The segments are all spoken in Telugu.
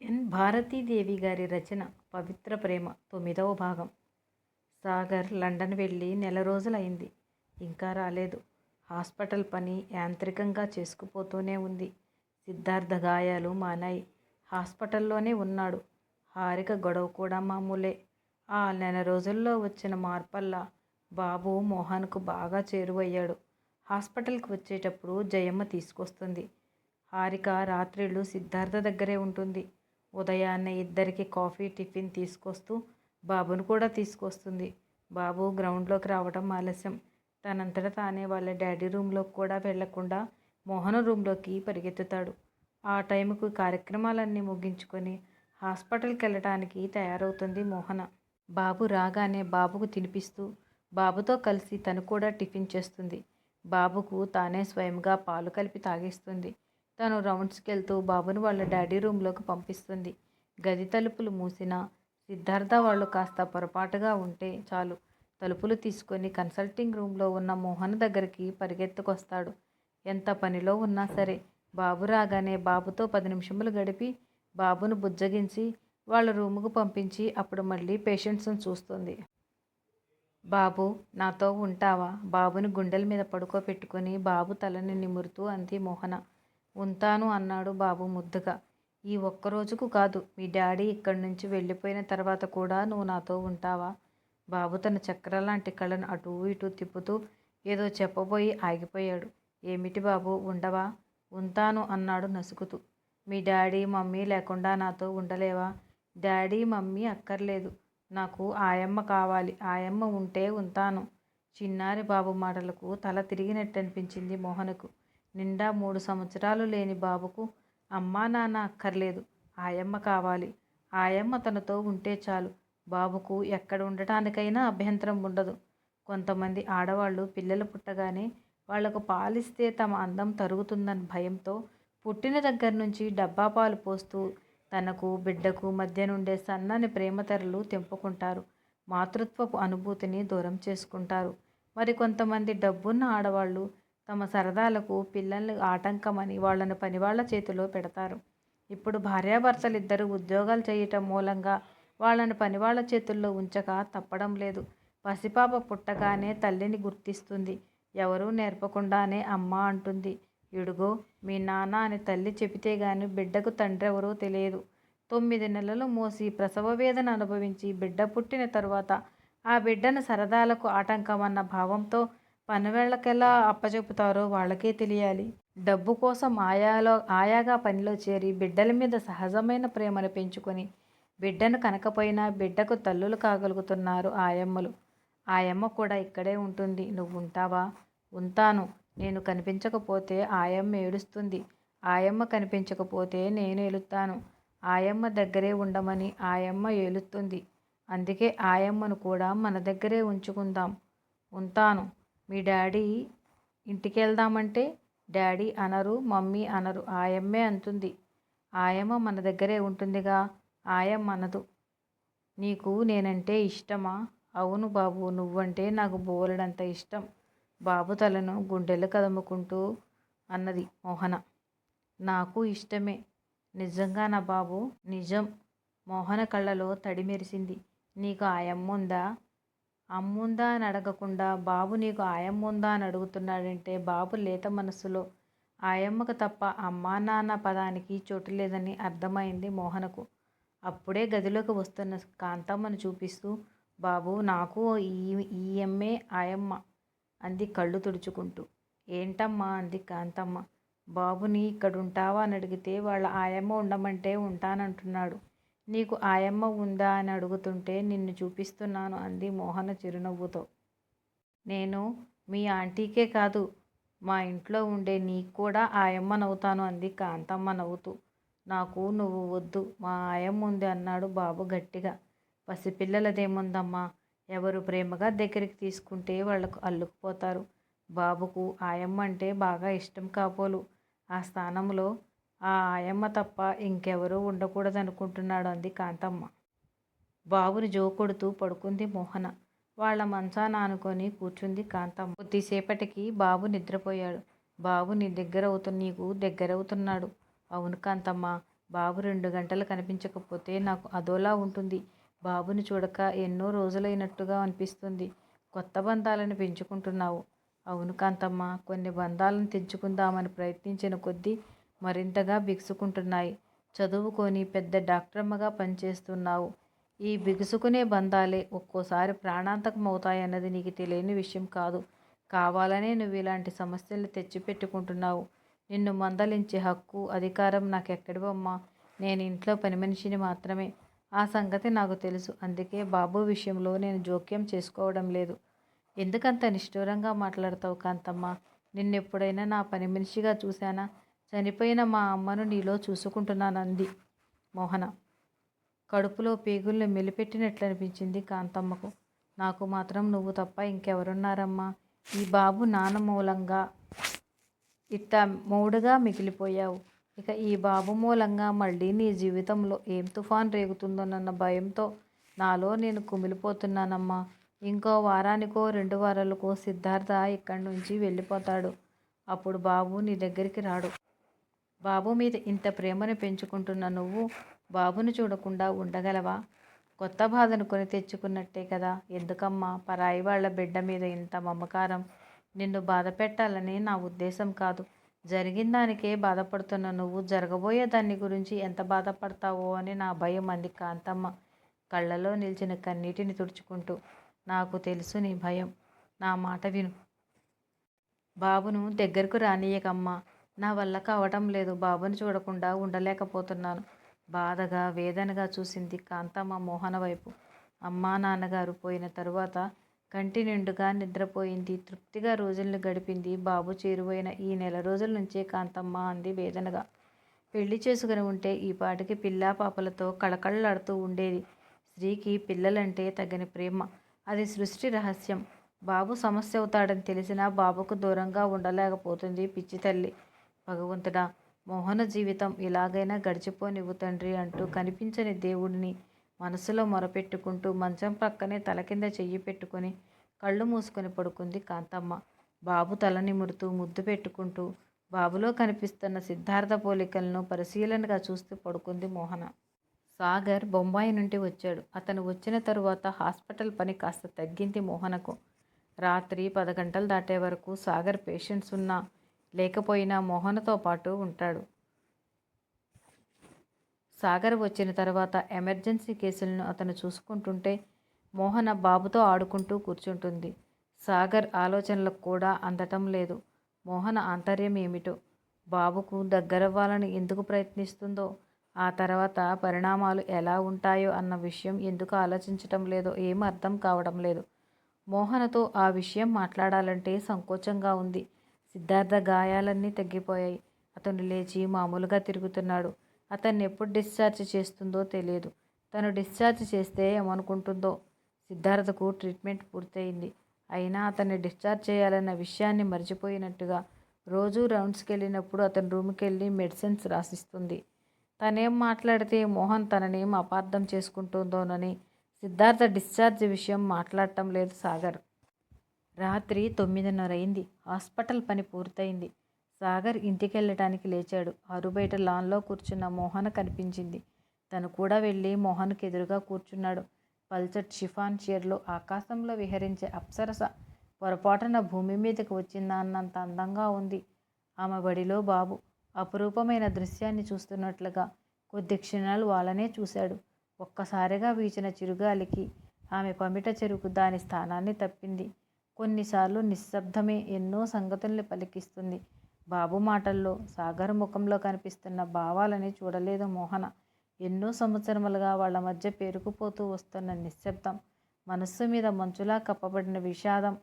ఎన్ భారతీదేవి గారి రచన పవిత్ర ప్రేమ తొమ్మిదవ భాగం. సాగర్ లండన్ వెళ్ళి నెల రోజులైంది. ఇంకా రాలేదు. హాస్పిటల్ పని యాంత్రికంగా చేసుకుపోతూనే ఉంది. సిద్ధార్థ గాయాలు మానాయి. హాస్పిటల్లోనే ఉన్నాడు. హారిక గొడవ కూడా మామూలే. ఆ నెల రోజుల్లో వచ్చిన మార్పల్లా బాబు మోహన్కు బాగా చేరువయ్యాడు. హాస్పిటల్కి వచ్చేటప్పుడు జయమ్మ తీసుకొస్తుంది. హారిక రాత్రిళ్ళు సిద్ధార్థ దగ్గరే ఉంటుంది. ఉదయాన్నే ఇద్దరికి కాఫీ టిఫిన్ తీసుకొస్తూ బాబును కూడా తీసుకొస్తుంది. బాబు గ్రౌండ్లోకి రావడం ఆలస్యం. తనంతట తానే వాళ్ళ డాడీ రూమ్లోకి కూడా వెళ్ళకుండా మోహన రూమ్లోకి పరిగెత్తుతాడు. ఆ టైంకు కార్యక్రమాలన్నీ ముగించుకొని హాస్పిటల్కి వెళ్ళటానికి తయారవుతుంది మోహన. బాబు రాగానే బాబుకు తినిపిస్తూ బాబుతో కలిసి తను కూడా టిఫిన్ చేస్తుంది. బాబుకు తానే స్వయంగా పాలు కలిపి తాగిస్తుంది. తను రౌండ్స్కి వెళ్తూ బాబును వాళ్ళ డాడీ రూమ్లోకి పంపిస్తుంది. గది తలుపులు మూసినా సిద్ధార్థ వాళ్ళు కాస్త పొరపాటుగా ఉంటే చాలు. తలుపులు తీసుకొని కన్సల్టింగ్ రూమ్లో ఉన్న మోహన్ దగ్గరికి పరిగెత్తుకొస్తాడు. ఎంత పనిలో ఉన్నా సరే బాబు రాగానే బాబుతో పది నిమిషములు గడిపి బాబును బుజ్జగించి వాళ్ళ రూముకు పంపించి అప్పుడు మళ్ళీ పేషెంట్స్ని చూస్తుంది. బాబు నాతో ఉంటావా? బాబుని గుండెల మీద పడుకోబెట్టుకొని బాబు తలని నిమురుతూ అంది మోహన. ఉంటాను అన్నాడు బాబు ముద్దుగా. ఈ ఒక్క రోజుకు కాదు మీ డాడీ ఇక్కడి నుంచి వెళ్ళిపోయిన తర్వాత కూడా నువ్వు నాతో ఉంటావా? బాబు తన చక్రలాంటి కళ్ళను అటూ ఇటూ తిప్పుతూ ఏదో చెప్పబోయి ఆగిపోయాడు. ఏమిటి బాబు ఉండవా? ఉంటాను అన్నాడు నసుకుతూ. మీ డాడీ మమ్మీ లేకుండా నాతో ఉండలేవా? డాడీ మమ్మీ అక్కర్లేదు. నాకు ఆయమ్మ కావాలి. ఆయమ్మ ఉంటే ఉంటాను. చిన్నారి బాబు మాటలకు తల తిరిగినట్టు అనిపించింది మోహన్కు. నిండా మూడు సంవత్సరాలు లేని బాబుకు అమ్మా నాన్న అక్కర్లేదు. ఆయమ్మ కావాలి. ఆయమ్మ తనతో ఉంటే చాలు. బాబుకు ఎక్కడ ఉండటానికైనా అభ్యంతరం ఉండదు. కొంతమంది ఆడవాళ్ళు పిల్లలు పుట్టగానే వాళ్ళకు పాలిస్తే తమ అందం తరుగుతుందన్న భయంతో పుట్టిన దగ్గర నుంచి డబ్బా పాలు పోస్తూ తనకు బిడ్డకు మధ్య నుండే సన్నని ప్రేమతెరలు తెంపుకుంటారు. మాతృత్వపు అనుభూతిని దూరం చేసుకుంటారు. మరి కొంతమంది డబ్బున్న ఆడవాళ్ళు తమ సరదాలకు పిల్లల్ని ఆటంకమని వాళ్ళను పనివాళ్ళ చేతిలో పెడతారు. ఇప్పుడు భార్యాభర్తలిద్దరూ ఉద్యోగాలు చేయటం మూలంగా వాళ్ళని పనివాళ్ళ చేతుల్లో ఉంచక తప్పడం లేదు. పసిపాప పుట్టగానే తల్లిని గుర్తిస్తుంది. ఎవరూ నేర్పకుండానే అమ్మ అంటుంది. ఇడుగో మీ నాన్న అని తల్లి చెబితే గాని బిడ్డకు తండ్రి ఎవరో తెలియదు. తొమ్మిది నెలలు మోసి ప్రసవ వేదన అనుభవించి బిడ్డ పుట్టిన తరువాత ఆ బిడ్డను సరదాలకు ఆటంకమన్న భావంతో పనివేళ్ళకెలా అప్పచెపుతారో వాళ్ళకే తెలియాలి. డబ్బు కోసం ఆయాలో ఆయాగా పనిలో చేరి బిడ్డల మీద సహజమైన ప్రేమను పెంచుకొని బిడ్డను కనకపోయినా బిడ్డకు తల్లులు కాగలుగుతున్నారు ఆయమ్మలు. ఆయమ్మ కూడా ఇక్కడే ఉంటుంది. నువ్వు ఉంటావా? ఉంటాను. నేను కనిపించకపోతే ఆయమ్మ ఏడుస్తుంది. ఆయమ్మ కనిపించకపోతే నేను ఏలుతాను. ఆయమ్మ దగ్గరే ఉండమని ఆయమ్మ ఏలుతుంది. అందుకే ఆయమ్మను కూడా మన దగ్గరే ఉంచుకుందాం. ఉంటాను. మీ డాడీ ఇంటికి వెళ్దామంటే డాడీ అనరు మమ్మీ అనరు. ఆయమ్మే అంటుంది. ఆయమ్మ మన దగ్గరే ఉంటుందిగా. ఆయమ్మ అనదు. నీకు నేనంటే ఇష్టమా? అవును బాబు నువ్వంటే నాకు బోలెడంత ఇష్టం. బాబు తలను గుండెలు కదుముకుంటూ అన్నది మోహన. నాకు ఇష్టమే. నిజంగా నా బాబు నిజం. మోహన కళ్ళలో తడి మెరిసింది. నీకు ఆయమ్మ ఉందా? అమ్ముందా అని అడగకుండా బాబు నీకు ఆయమ్మ ఉందా అని అడుగుతున్నాడంటే బాబు లేత మనసులో ఆయమ్మకు తప్ప అమ్మా నాన్న పదానికి చోటు లేదని అర్థమైంది మోహనకు. అప్పుడే గదిలోకి వస్తున్న కాంతమ్మను చూపిస్తూ బాబు నాకు ఈ ఈఎమ్మే ఆయమ్మ అంది కళ్ళు తుడుచుకుంటూ. ఏంటమ్మా అంది కాంతమ్మ. బాబుని ఇక్కడుంటావా అని అడిగితే వాళ్ళ ఆయమ్మ ఉండమంటే ఉంటానంటున్నాడు. నీకు ఆయమ్మ ఉందా అని అడుగుతుంటే నిన్ను చూపిస్తున్నాను అంది మోహన చిరునవ్వుతో. నేను మీ ఆంటీకే కాదు మా ఇంట్లో ఉండే నీకు కూడా ఆయమ్మ నవ్వుతాను అంది కాంతమ్మ నవ్వుతూ. నాకు నువ్వు వద్దు మా ఆయమ్మ ఉంది అన్నాడు బాబు గట్టిగా. పసిపిల్లలదేముందమ్మా ఎవరు ప్రేమగా దగ్గరికి తీసుకుంటే వాళ్ళకు అల్లుకుపోతారు. బాబుకు ఆయమ్మ అంటే బాగా ఇష్టం కాపోలు ఆ స్థానంలో ఆ ఆయమ్మ తప్ప ఇంకెవరూ ఉండకూడదనుకుంటున్నాడు అంది కాంతమ్మ. బాబుని జోకొడుతూ పడుకుంది మోహన. వాళ్ళ మంచాన ఆనుకొని కూర్చుంది కాంతమ్మ. కొద్దిసేపటికి బాబు నిద్రపోయాడు. బాబు నీ దగ్గర అవుతు నీకు దగ్గరవుతున్నాడు. అవును కాంతమ్మ బాబు రెండు గంటలు కనిపించకపోతే నాకు అదోలా ఉంటుంది. బాబుని చూడక ఎన్నో రోజులైనట్టుగా అనిపిస్తుంది. కొత్త బంధాలను పెంచుకుంటున్నావు. అవును కాంతమ్మ కొన్ని బంధాలను తెంచుకుందామని ప్రయత్నించిన కొద్దీ మరింతగా బిగుసుకుంటున్నాయి. చదువుకొని పెద్ద డాక్టరమ్మగా పనిచేస్తున్నావు. ఈ బిగుసుకునే బంధాలే ఒక్కోసారి ప్రాణాంతకం అవుతాయన్నది నీకు తెలియని విషయం కాదు. కావాలనే నువ్వు ఇలాంటి సమస్యలు తెచ్చిపెట్టుకుంటున్నావు. నిన్ను మందలించే హక్కు అధికారం నాకు ఎక్కడివమ్మా నేను ఇంట్లో పని మనిషిని మాత్రమే. ఆ సంగతి నాకు తెలుసు. అందుకే బాబు విషయంలో నేను జోక్యం చేసుకోవడం లేదు. ఎందుకంత నిష్ఠూరంగా మాట్లాడతావు కాంతమ్మ? నిన్నెప్పుడైనా నా పని మనిషిగా చూశానా? చనిపోయిన మా అమ్మను నీలో చూసుకుంటున్నానంది మోహన. కడుపులో పేగుల్ని మెలిపెట్టినట్లు అనిపించింది కాంతమ్మకు. నాకు మాత్రం నువ్వు తప్ప ఇంకెవరున్నారమ్మా? ఈ బాబు నాన్న మూలంగా ఇట్ట మూడుగా మిగిలిపోయావు. ఇక ఈ బాబు మూలంగా మళ్ళీ నీ జీవితంలో ఏం తుఫాన్ రేగుతుందోనన్న భయంతో నాలో నేను కుమిలిపోతున్నానమ్మా. ఇంకో వారానికో రెండు వారాలకో సిద్ధార్థ ఇక్కడి నుంచి వెళ్ళిపోతాడు. అప్పుడు బాబు నీ దగ్గరికి రాడు. బాబు మీద ఇంత ప్రేమను పెంచుకుంటున్న నువ్వు బాబుని చూడకుండా ఉండగలవా? కొత్త బాధను కొని తెచ్చుకున్నట్టే కదా. ఎందుకమ్మా? పరాయి వాళ్ళ బిడ్డ మీద ఇంత మమకారం. నిన్ను బాధ పెట్టాలని నా ఉద్దేశం కాదు. జరిగిన దానికే బాధపడుతున్న నువ్వు జరగబోయే దాన్ని గురించి ఎంత బాధపడతావో అని నా భయం అంది కాంతమ్మ కళ్ళలో నిలిచిన కన్నీటిని తుడుచుకుంటూ. నాకు తెలుసు నీ భయం. నా మాట విను. బాబును దగ్గరకు రానియకమ్మా నా వల్ల కావటం లేదు. బాబుని చూడకుండా ఉండలేకపోతున్నాను. బాధగా వేదనగా చూసింది కాంతమ్మ మోహన వైపు. అమ్మా నాన్నగారు పోయిన తరువాత కంటి నిండుగా నిద్రపోయింది. తృప్తిగా రోజుల్ని గడిపింది. బాబు చేరువైన ఈ నెల రోజుల నుంచే కాంతమ్మ అంది వేదనగా. పెళ్ళి చేసుకుని ఉంటే ఈ పాటికి పిల్లా పాపలతో కళకళలాడుతూ ఉండేది. స్త్రీకి పిల్లలంటే తగని ప్రేమ. అది సృష్టి రహస్యం. బాబు సమస్య అవుతాడని తెలిసినా బాబుకు దూరంగా ఉండలేకపోతుంది పిచ్చి తల్లి. భగవంతుడా మోహన జీవితం ఇలాగైనా గడిచిపోనివ్వు తండ్రి అంటూ కనిపించని దేవుడిని మనసులో మొరపెట్టుకుంటూ మంచం పక్కనే తల కింద చెయ్యి పెట్టుకొని కళ్ళు మూసుకొని పడుకుంది కాంతమ్మ. బాబు తల నిమురుతూ ముద్దు పెట్టుకుంటూ బాబులో కనిపిస్తున్న సిద్ధార్థ పోలికలను పరిశీలనగా చూస్తూ పడుకుంది మోహన. సాగర్ బొంబాయి నుండి వచ్చాడు. అతను వచ్చిన తరువాత హాస్పిటల్ పని కాస్త తగ్గింది మోహనకు. రాత్రి పది గంటలు దాటే వరకు సాగర్ పేషెంట్స్ ఉన్నా లేకపోయినా మోహనతో పాటు ఉంటాడు. సాగర్ వచ్చిన తర్వాత ఎమర్జెన్సీ కేసులను అతను చూసుకుంటుంటే మోహన బాబుతో ఆడుకుంటూ కూర్చుంటుంది. సాగర్ ఆలోచనలకు కూడా అందటం లేదు. మోహన ఆంతర్యం ఏమిటో? బాబుకు దగ్గరవ్వాలని ఎందుకు ప్రయత్నిస్తుందో? ఆ తర్వాత పరిణామాలు ఎలా ఉంటాయో అన్న విషయం ఎందుకు ఆలోచించటం లేదో ఏం అర్థం కావడం లేదు. మోహనతో ఆ విషయం మాట్లాడాలంటే సంకోచంగా ఉంది. సిద్ధార్థ గాయాలన్నీ తగ్గిపోయాయి. అతను లేచి మామూలుగా తిరుగుతున్నాడు. అతన్ని ఎప్పుడు డిశ్చార్జ్ చేస్తుందో తెలియదు. తను డిశ్చార్జ్ చేస్తే ఏమనుకుంటుందో? సిద్ధార్థకు ట్రీట్మెంట్ పూర్తయింది. అయినా అతన్ని డిశ్చార్జ్ చేయాలన్న విషయాన్ని మర్చిపోయినట్టుగా రోజు రౌండ్స్కి వెళ్ళినప్పుడు అతని రూమ్కి వెళ్ళి మెడిసిన్స్ రాసిస్తుంది. తనేం మాట్లాడితే మోహన్ తననేం అపార్థం చేసుకుంటుందోనని సిద్ధార్థ డిశ్చార్జ్ విషయం మాట్లాడటం లేదు సాగర్. రాత్రి తొమ్మిదిన్నర అయింది హాస్పిటల్ పని పూర్తయింది. సాగర్ ఇంటికి వెళ్ళటానికి లేచాడు. ఆరుబయట లాన్లో కూర్చున్న మోహన కనిపించింది. తను కూడా వెళ్ళి మోహన్కి ఎదురుగా కూర్చున్నాడు. పల్చట్ షిఫాన్ చీరలో ఆకాశంలో విహరించే అప్సరస పొరపాటున భూమి మీదకి వచ్చిందా అన్నంత అందంగా ఉంది. ఆమె బడిలో బాబు అపురూపమైన దృశ్యాన్ని చూస్తున్నట్లుగా కొద్ది క్షణాలు వాళ్ళనే చూశాడు. ఒక్కసారిగా వీచిన చిరుగాలికి ఆమె పమిట చెరుకు దాని స్థానాన్ని తప్పింది. కొన్నిసార్లు నిశ్శబ్దమే ఎన్నో సంగతుల్ని పలికిస్తుంది. బాబు మాటల్లో సాగర్ ముఖంలో కనిపిస్తున్న భావాలని చూడలేదు మోహన. ఎన్నో సంవత్సరములుగా వాళ్ళ మధ్య పేరుకుపోతూ వస్తున్న నిశ్శబ్దం మనస్సు మీద మంచులా కప్పబడిన విషాదం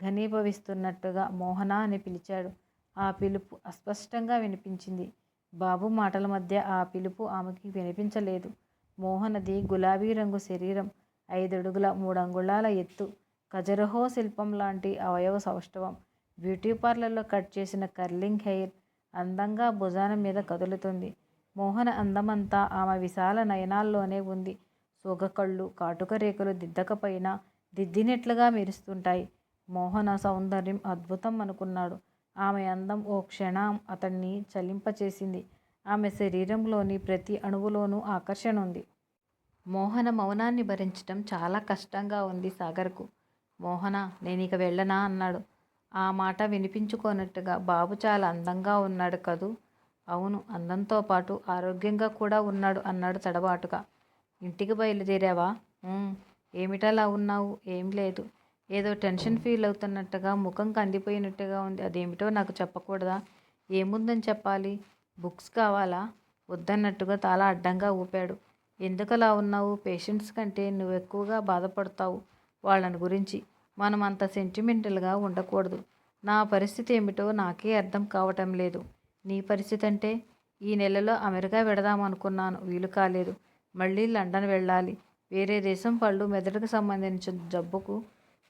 ఘనీభవిస్తున్నట్టుగా మోహన అని పిలిచాడు. ఆ పిలుపు అస్పష్టంగా వినిపించింది. బాబు మాటల మధ్య ఆ పిలుపు ఆమెకి వినిపించలేదు. మోహనది గులాబీ రంగు శరీరం ఐదడుగుల మూడంగుళాల ఎత్తు కజరహో శిల్పం లాంటి అవయవ సౌష్ఠవం బ్యూటీ పార్లర్లో కట్ చేసిన కర్లింగ్ హెయిర్ అందంగా భుజాన మీద కదులుతుంది. మోహన అందమంతా ఆమె విశాల నయనాల్లోనే ఉంది. సోగకళ్ళు కాటుక రేకులు దిద్దకపోయినా దిద్దినట్లుగా మెరుస్తుంటాయి. మోహన సౌందర్యం అద్భుతం అనుకున్నాడు. ఆమె అందం ఓ క్షణం అతన్ని చలింపచేసింది. ఆమె శరీరంలోని ప్రతి అణువులోనూ ఆకర్షణ ఉంది. మోహన మౌనాన్ని భరించటం చాలా కష్టంగా ఉంది సాగర్కు. మోహన నేనిక వెళ్ళనా అన్నాడు. ఆ మాట వినిపించుకోనట్టుగా బాబు చాలా అందంగా ఉన్నాడు కదూ? అవును అందంతో పాటు ఆరోగ్యంగా కూడా ఉన్నాడు అన్నాడు తడబాటుగా. ఇంటికి బయలుదేరావా? ఏమిటలా ఉన్నావు? ఏం లేదు. ఏదో టెన్షన్ ఫీల్ అవుతున్నట్టుగా ముఖం కందిపోయినట్టుగా ఉంది. అదేమిటో నాకు చెప్పకూడదా? ఏముందని చెప్పాలి? బుక్స్ కావాలా? వద్దన్నట్టుగా తల అడ్డంగా ఊపాడు. ఎందుకలా ఉన్నావు? పేషెంట్స్ కంటే నువ్వు ఎక్కువగా బాధపడతావు. వాళ్ళని గురించి మనం అంత సెంటిమెంటల్గా ఉండకూడదు. నా పరిస్థితి ఏమిటో నాకే అర్థం కావటం లేదు. నీ పరిస్థితి అంటే ఈ నెలలో అమెరికా వెడదామనుకున్నాను వీలు కాలేదు. మళ్ళీ లండన్ వెళ్ళాలి. వేరే దేశం పళ్ళు మెదడుకు సంబంధించిన జబ్బుకు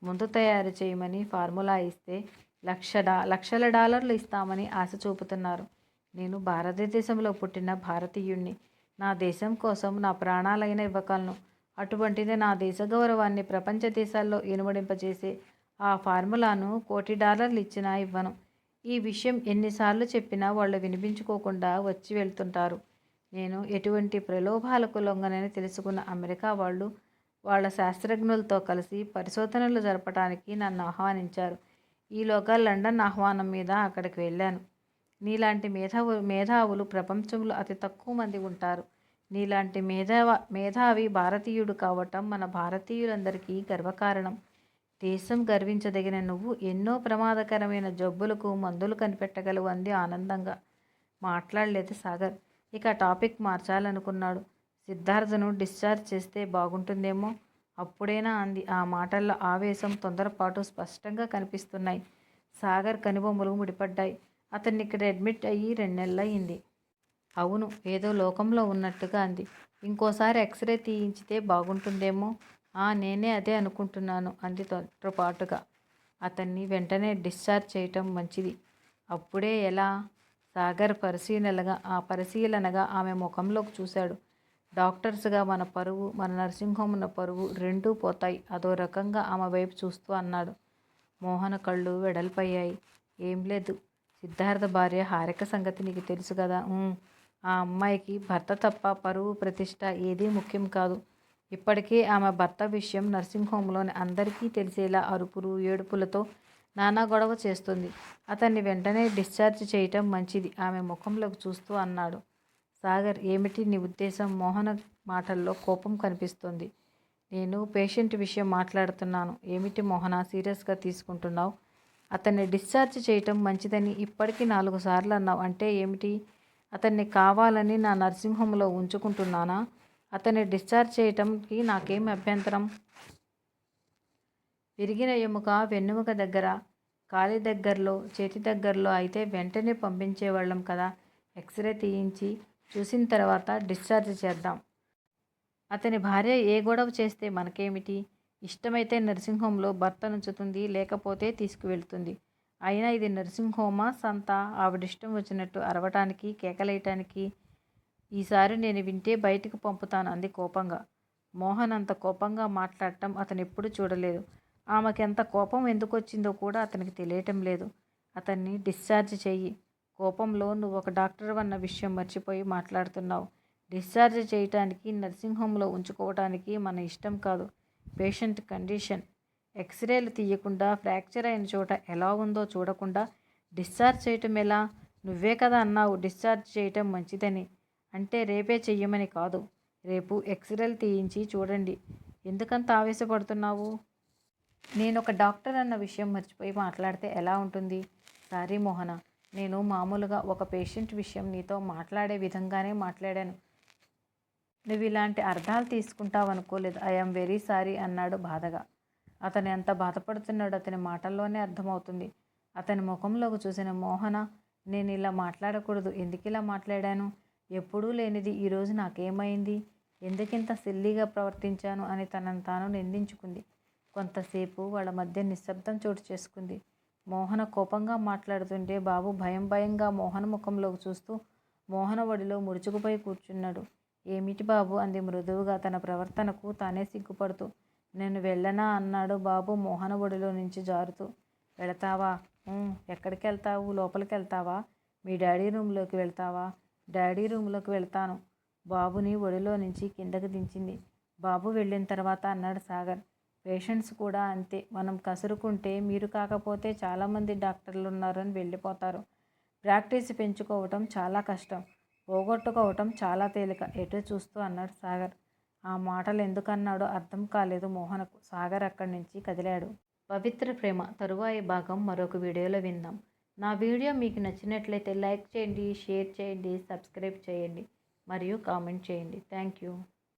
ముందు తయారు చేయమని ఫార్ములా ఇస్తే లక్ష డా లక్షల డాలర్లు ఇస్తామని ఆశ చూపుతున్నారు. నేను భారతదేశంలో పుట్టిన భారతీయుణ్ణి. నా దేశం కోసం నా ప్రాణాలైన ఇవ్వగలను. అటువంటిది నా దేశ గౌరవాన్ని ప్రపంచ దేశాల్లో ఇనుమడింపజేసే ఆ ఫార్ములాను కోటి డాలర్లు ఇచ్చినా ఇవ్వను. ఈ విషయం ఎన్నిసార్లు చెప్పినా వాళ్ళు వినిపించుకోకుండా వచ్చి వెళ్తుంటారు. నేను ఎటువంటి ప్రలోభాలకు లొంగనని తెలుసుకున్న అమెరికా వాళ్ళు వాళ్ళ శాస్త్రజ్ఞులతో కలిసి పరిశోధనలు జరపడానికి నన్ను ఆహ్వానించారు. ఈలోగా లండన్ ఆహ్వానం మీద అక్కడికి వెళ్ళాను. నీలాంటి మేధావు మేధావులు ప్రపంచంలో అతి తక్కువ మంది ఉంటారు. నీలాంటి మేధావ మేధావి భారతీయుడు కావటం మన భారతీయులందరికీ గర్వకారణం. దేశం గర్వించదగిన నువ్వు ఎన్నో ప్రమాదకరమైన జబ్బులకు మందులు కనిపెట్టగలవు అంది ఆనందంగా. మాట్లాడలేదు సాగర్. ఇక టాపిక్ మార్చాలనుకున్నాడు. సిద్ధార్థను డిశ్చార్జ్ చేస్తే బాగుంటుందేమో? అప్పుడేనా అంది. ఆ మాటల్లో ఆవేశం తొందరపాటు స్పష్టంగా కనిపిస్తున్నాయి. సాగర్ కనుబొమ్మలు ముడిపడ్డాయి. అతన్ని ఇక్కడ అడ్మిట్ అయ్యి రెండు నెలలు అయింది అవును ఏదో లోకంలో ఉన్నట్టుగా అంది. ఇంకోసారి ఎక్స్రే తీయించితే బాగుంటుందేమో? ఆ నేనే అదే అనుకుంటున్నాను అంది తొందరపాటుగా అతన్ని వెంటనే డిశ్చార్జ్ చేయటం మంచిది. అప్పుడే ఎలా? సాగర్ పరిశీలనగా ఆ పరిశీలనగా ఆమె ముఖంలోకి చూశాడు. డాక్టర్స్గా మన పరువు మన నర్సింగ్ హోమ్న ఉన్న పరువు రెండూ పోతాయి. అదో రకంగా ఆమె వైపు చూస్తూ అన్నాడు. మోహన కళ్ళు వెడల్పయ్యాయి. ఏం లేదు. సిద్ధార్థ భార్య హారిక సంగతి నీకు తెలుసు కదా? ఆ అమ్మాయికి భర్త తప్ప పరువు ప్రతిష్ట ఏదీ ముఖ్యం కాదు. ఇప్పటికే ఆమె భర్త విషయం నర్సింగ్ హోమ్లోని అందరికీ తెలిసేలా అరుపులు ఏడుపులతో నానా గొడవ చేస్తుంది. అతన్ని వెంటనే డిశ్చార్జ్ చేయటం మంచిది ఆమె ముఖంలోకి చూస్తూ అన్నాడు. సాగర్ ఏమిటి నీ ఉద్దేశం? మోహన మాటల్లో కోపం కనిపిస్తుంది. నేను పేషెంట్ విషయం మాట్లాడుతున్నాను. ఏమిటి మోహన సీరియస్గా తీసుకుంటున్నావు? అతన్ని డిశ్చార్జ్ చేయటం మంచిదని ఇప్పటికీ నాలుగు సార్లు అన్నావు. అంటే ఏమిటి? అతన్ని కావాలని నా నర్సింహంలో ఉంచుకుంటున్నానా? అతన్ని డిశ్చార్జ్ చేయటంకి నాకేం అభ్యంతరం? విరిగిన ఎముక వెన్నుముక దగ్గర కాలి దగ్గరలో చేతి దగ్గరలో అయితే వెంటనే పంపించేవాళ్ళం కదా. ఎక్స్రే తీయించి చూసిన తర్వాత డిశ్చార్జ్ చేద్దాం. అతని భార్య ఏ గొడవ చేస్తే మనకేమిటి? ఇష్టమైతే నర్సింహంలో భర్త నుంచుతుంది లేకపోతే తీసుకువెళ్తుంది. అయినా ఇది నర్సింగ్ హోమా సంత. ఆవిడిష్టం వచ్చినట్టు అరవటానికి కేకలేయటానికి ఈసారి నేను వింటే బయటికి పంపుతాను అంది కోపంగా. మోహన్ అంత కోపంగా మాట్లాడటం అతను ఎప్పుడు చూడలేదు. ఆమెకి ఎంత కోపం ఎందుకు వచ్చిందో కూడా అతనికి తెలియటం లేదు. అతన్ని డిశ్చార్జ్ చెయ్యి. కోపంలో నువ్వు ఒక డాక్టర్ అన్న విషయం మర్చిపోయి మాట్లాడుతున్నావు. డిశ్చార్జ్ చేయటానికి నర్సింగ్ హోమ్లో ఉంచుకోవటానికి మన ఇష్టం కాదు. Patient condition. ఎక్స్రేలు తీయకుండా ఫ్రాక్చర్ అయిన చోట ఎలా ఉందో చూడకుండా డిశ్చార్జ్ చేయటం ఎలా? నువ్వే కదా అన్నావు డిశ్చార్జ్ చేయటం మంచిదని. అంటే రేపే చెయ్యమని కాదు. రేపు ఎక్స్రేలు తీయించి చూడండి. ఎందుకంత ఆవేశపడుతున్నావు? నేను ఒక డాక్టర్ అన్న విషయం మర్చిపోయి మాట్లాడితే ఎలా ఉంటుంది? సారీ మోహన నేను మామూలుగా ఒక పేషెంట్ విషయం నీతో మాట్లాడే విధంగానే మాట్లాడాను. నువ్వు ఇలాంటి అర్థాలు తీసుకుంటావు అనుకోలేదు ఐఎమ్ వెరీ సారీ అన్నాడు బాధగా. అతను ఎంత బాధపడుతున్నాడో అతని మాటల్లోనే అర్థమవుతుంది. అతని ముఖంలోకి చూసిన మోహన నేను ఇలా మాట్లాడకూడదు. ఎందుకు ఇలా మాట్లాడాను? ఎప్పుడూ లేనిది ఈరోజు నాకేమైంది? ఎందుకింత సిల్లీగా ప్రవర్తించాను? అని తనను తాను నిందించుకుంది. కొంతసేపు వాళ్ళ మధ్య నిశ్శబ్దం చోటు చేసుకుంది. మోహన కోపంగా మాట్లాడుతుంటే బాబు భయం భయంగా మోహన ముఖంలోకి చూస్తూ మోహన ఒడిలో ముడుచుకుపోయి కూర్చున్నాడు. ఏమిటి బాబు? అంది మృదువుగా తన ప్రవర్తనకు తానే సిగ్గుపడుతూ. నేను వెళ్ళనా అన్నాడు బాబు మోహన ఒడిలో నుంచి జారుతూ. వెళతావా? ఎక్కడికి వెళ్తావు? లోపలికి వెళ్తావా? మీ డాడీ రూమ్లోకి వెళ్తావా? డాడీ రూమ్లోకి వెళ్తాను. బాబుని ఒడిలో నుంచి కిందకు దించింది. బాబు వెళ్ళిన తర్వాత అన్నాడు సాగర్ పేషెంట్స్ కూడా అంతే. మనం కసురుకుంటే మీరు కాకపోతే చాలామంది డాక్టర్లు ఉన్నారని వెళ్ళిపోతారు. ప్రాక్టీస్ పెంచుకోవటం చాలా కష్టం. పోగొట్టుకోవటం చాలా తేలిక. ఎటు చూస్తూ అన్నాడు సాగర్. ఆ మాటలు ఎందుకన్నాడో అర్థం కాలేదు మోహనకు. సాగర్ అక్కడి నుంచి కదిలాడు. పవిత్ర ప్రేమ తరువాయి భాగం మరొక వీడియోలో విందాం. నా వీడియో మీకు నచ్చినట్లయితే లైక్ చేయండి షేర్ చేయండి సబ్స్క్రైబ్ చేయండి మరియు కామెంట్ చేయండి. Thank you.